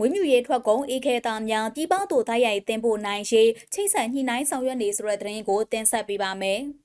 ဝင်းမြူရေးထွက်ကုန်အေခဲသားများပြည်ပသို့တိုက်ရိုက်တင်ပို့နိုင်ရေးချိတ်ဆက်ညှိနှိုင်းဆောင်ရွက်နေဆိုတဲ့သတင်းကိုတင်ဆက်ပေးပါမယ်။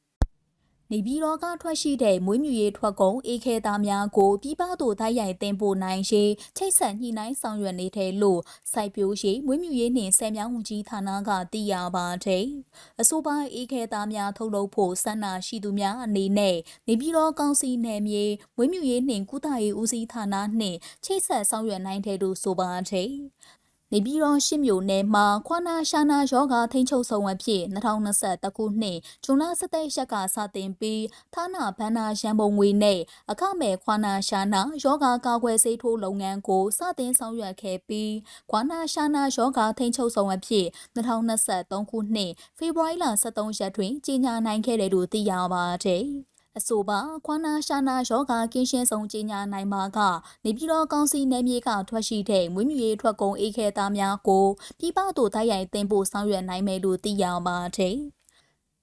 နေပြည်တော်ကထွက်ရှိတဲ့မွေးမြူရေးထွက်ကုန်အေခဲသားများကိုပြည်ပသို့တိုက်ရိုက်တင်ပို့နိုင်ရေးချိတ်ဆက်ညှိနှိုင်းဆောင်ရွက်နေတဲ့လို့စိုက်ပျိုးရေးမွေးမြူရေးနှင့်ဆယ်မြောင်းဝန်ကြီးဌာနကသိရပါတယ်။အဆိုပါအေခဲသားများထုတ်လုပ်ဖို့ဆန္ဒရှိသူများအနေနဲ့နေပြည်တော်ကောင်စီနယ်မြေမွေးမြူရေးနှင့်ကုသရေးဦးစီးဌာနနှင့်ချိတ်ဆက်ဆောင်ရွက်နိုင်တဲ့လို့ဆိုပါတယ်။ နေပြည်တော်ရှစ်မြို့နယ်မှာခွာနာရှာနာယောဂါထိန်းချုပ်ဆောင်အဖြစ်2021ခုနှစ်ဇွန်လ17ရက်ကစတင်ပြီးဌာနဗန္နာရန်ပုံငွေနဲ့အခမဲ့ခွာနာရှာနာယောဂါကာကွယ်ဆေးထိုးလုပ်ငန်းကိုစတင်ဆောင်ရွက်ခဲ့ပြီးခွာနာရှာနာယောဂါထိန်းချုပ်ဆောင်အဖြစ်2023ခုနှစ်ဖေဖော်ဝါရီလ23ရက်တွင်ကြီးညာနိုင်ခဲ့တယ်လို့သိရပါတယ်။ အဆိုပါခွာနာရှာနာယောဂါကင်းရှင်းဆုံးကြီးညာနိုင်မှာကနေပြည်တော်ကောင်စီနယ်မြေကထွက်ရှိတဲ့မွေးမြူရေးထွက်ကုန်အေးခဲသားများကိုပြည်ပသို့တိုက်ရိုက်တင်ပို့ဆောင်ရွက်နိုင်မယ်လို့သိရပါတယ်။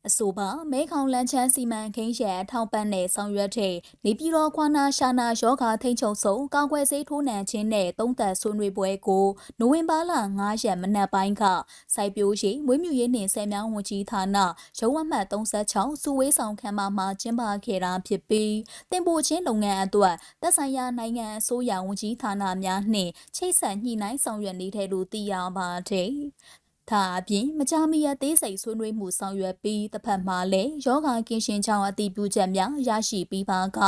အဆိုပါမဲခေါင်လန်ချန်းစီမံကိန်းရဲ့ထောက်ပံ့တဲ့ဆောင်ရွက်တဲ့နေပြည်တော်ခွာနာရှာနာယောဂါထိန်ချုပ်ဆုံးကာကွယ်ဆေးထိုးနှံခြင်းနဲ့သုံးသက်ဆွေးနွေးပွဲကိုနိုဝင်ဘာလ9ရက်မနက်ပိုင်းကစိုက်ပျိုးရေးမွေးမြူရေးနှင့်ဆယ်မြောင်းဝန်ကြီးဌာနရုံးအမှတ်36စုဝေးဆောင်ခန်းမမှာကျင်းပခဲ့တာဖြစ်ပြီးတင်ပို့ခြင်းလုပ်ငန်းအတွက်သက်ဆိုင်ရာနိုင်ငံအစိုးရဝန်ကြီးဌာနများနှင့်ချိတ်ဆက်ညှိနှိုင်းဆောင်ရွက်နေတဲ့လို့သိရပါတယ် ဒါအပြင်မကြာမီရသေးစိတ်ဆွေးနွေးမှုဆောင်ရွက်ပြီးတစ်ဖက်မှာလည်းယောဂကင်းရှင်ချောင်းအတိပြုချက်များရရှိပြီးပါက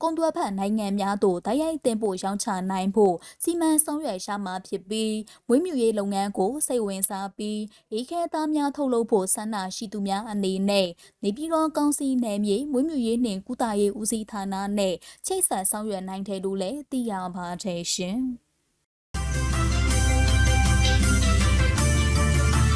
ကွန်တွက်ဖက်နိုင်ငံများသို့တိုက်ရိုက်တင်ပို့ရောင်းချနိုင်ဖို့စီမံဆောင်ရွက်ရှာမှာဖြစ်ပြီးဝင်းမြူရေးလုပ်ငန်းကိုစိတ်ဝင်စားပြီးအေးခဲသားများထုတ်လုပ်ဖို့ဆန္ဒရှိသူများအနေနဲ့နေပြည်တော်ကောင်စီနယ်မြေဝင်းမြူရေးနှင့်ကုသရေးဦးစီးဌာနနဲ့ချိတ်ဆက်ဆောင်ရွက်နိုင်တယ်လို့လည်းသိရပါတယ်ရှင်။